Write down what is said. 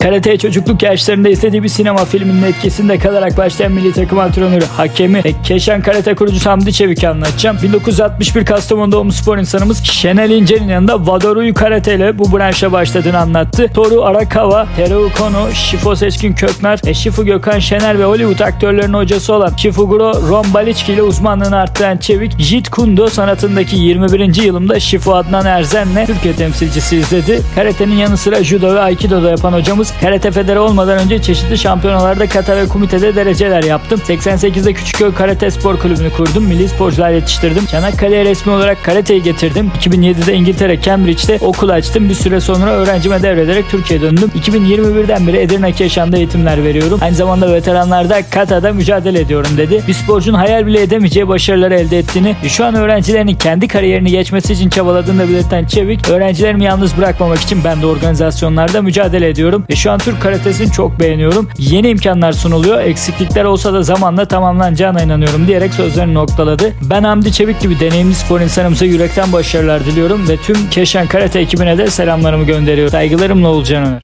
Karateye çocukluk yaşlarında izlediği bir sinema filminin etkisinde kalarak başlayan milli takım antrenörü, hakemi ve Keşan Karate kurucusu Hamdi Çevik'i anlatacağım. 1961 Kastamonu doğumlu spor insanımız Şenel İnce'nin yanında Vadoruyu Karate ile bu branşa başladığını anlattı. Toru Arakawa, Teru Kono, Şifo Seçkin Köknar, e, Şifu Gökhan Şener ve Hollywood aktörlerinin hocası olan Shifuguro Ron Baliçki ile uzmanlığını arttıran Çevik, Jit Kundo sanatındaki 21. yılımda Şifu Adnan Erzen'le Türkiye temsilcisi izledi. Karatenin yanı sıra judo ve aikido yapan hocamız Karate Federe olmadan önce çeşitli şampiyonalarda kata ve komitede dereceler yaptım. 88'de Küçükköy Karate Spor Kulübü'nü kurdum. Milli sporcular yetiştirdim. Çanakkale'ye resmi olarak karateyi getirdim. 2007'de İngiltere Cambridge'de okul açtım. Bir süre sonra öğrencime devrederek Türkiye'ye döndüm. 2021'den beri Edirne Keşan'da eğitimler veriyorum. Aynı zamanda veteranlarda katada mücadele ediyorum dedi. Bir sporcunun hayal bile edemeyeceği başarıları elde ettiğini ve şu an öğrencilerinin kendi kariyerini geçmesi için çabaladığını belirten Çevik, öğrencilerimi yalnız bırakmamak için ben de organizasyonlarda mücadele ediyorum ve şu an Türk karatesini çok beğeniyorum. Yeni imkanlar sunuluyor. Eksiklikler olsa da zamanla tamamlanacağına inanıyorum diyerek sözlerini noktaladı. Ben Hamdi Çevik gibi deneyimli spor insanımıza yürekten başarılar diliyorum ve tüm Keşan Karate ekibine de selamlarımı gönderiyorum. Saygılarımla Olcan Öner.